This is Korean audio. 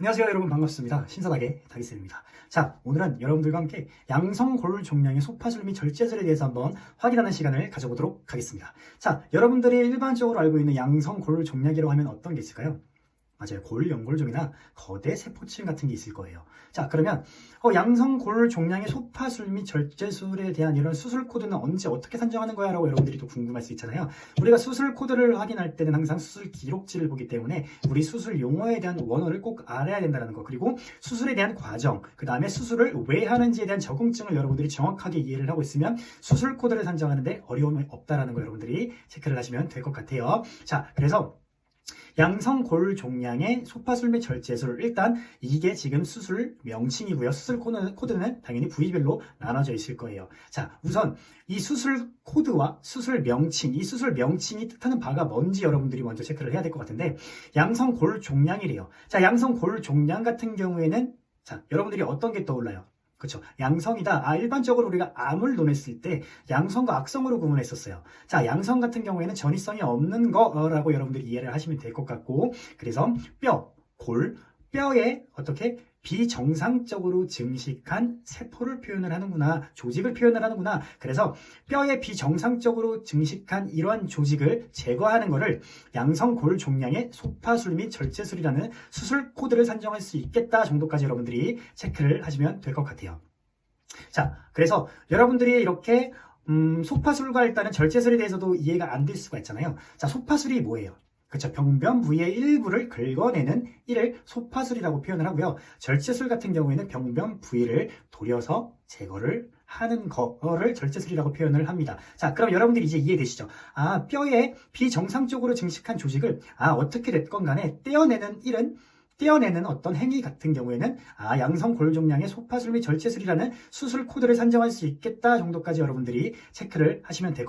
안녕하세요 여러분. 반갑습니다. 신사닥의 다기쌤입니다. 자 오늘은 여러분들과 함께 양성 골 종양의 소파술 및 절제술에 대해서 한번 확인하는 시간을 가져보도록 하겠습니다. 자 여러분들이 일반적으로 알고 있는 양성 골 종양이라고 하면 어떤 게 있을까요? 맞아요. 골 연골종이나 거대 세포층 같은 게 있을 거예요. 자 그러면 어, 양성 골 종양의 소파술 및 절제술에 대한 이런 수술 코드는 언제 어떻게 산정하는 거야? 라고 여러분들이 또 궁금할 수 있잖아요. 우리가 수술 코드를 확인할 때는 항상 수술 기록지를 보기 때문에 우리 수술 용어에 대한 원어를 꼭 알아야 된다는 거. 그리고 수술에 대한 과정 그 다음에 수술을 왜 하는지에 대한 적응증을 여러분들이 정확하게 이해를 하고 있으면 수술 코드를 산정하는데 어려움이 없다라는 거 여러분들이 체크를 하시면 될 것 같아요. 자 그래서 양성골 종양의 소파술 및 절제술 일단 이게 지금 수술 명칭이고요. 수술 코드는, 코드는 당연히 부위별로 나눠져 있을 거예요. 자 우선 이 수술 코드와 수술 명칭 이 수술 명칭이 뜻하는 바가 뭔지 여러분들이 먼저 체크를 해야 될 것 같은데 양성골 종양이래요. 자 양성골 종양 같은 경우에는 자 여러분들이 어떤 게 떠올라요 그렇죠. 양성이다. 아, 일반적으로 우리가 암을 논했을 때 양성과 악성으로 구분했었어요. 자, 양성 같은 경우에는 전이성이 없는 거라고 여러분들이 이해를 하시면 될 것 같고, 그래서 뼈, 골, 뼈에 어떻게 비정상적으로 증식한 세포를 표현을 하는구나, 조직을 표현을 하는구나. 그래서 뼈에 비정상적으로 증식한 이러한 조직을 제거하는 것을 양성골 종양의 소파술 및 절제술이라는 수술 코드를 산정할 수 있겠다 정도까지 여러분들이 체크를 하시면 될 것 같아요. 자, 그래서 여러분들이 이렇게 음, 소파술과 일단은 절제술에 대해서도 이해가 안 될 수가 있잖아요. 자, 소파술이 뭐예요? 그렇죠. 병변 부위의 일부를 긁어내는 이를 소파술이라고 표현을 하고요. 절제술 같은 경우에는 병변 부위를 도려서 제거를 하는 거를 절제술이라고 표현을 합니다. 자, 그럼 여러분들이 이제 이해되시죠? 아, 뼈에 비정상적으로 증식한 조직을 아, 어떻게 됐건 간에 떼어내는 일은 떼어내는 어떤 행위 같은 경우에는 아, 양성 골종양의 소파술 및 절제술이라는 수술 코드를 산정할 수 있겠다 정도까지 여러분들이 체크를 하시면 되고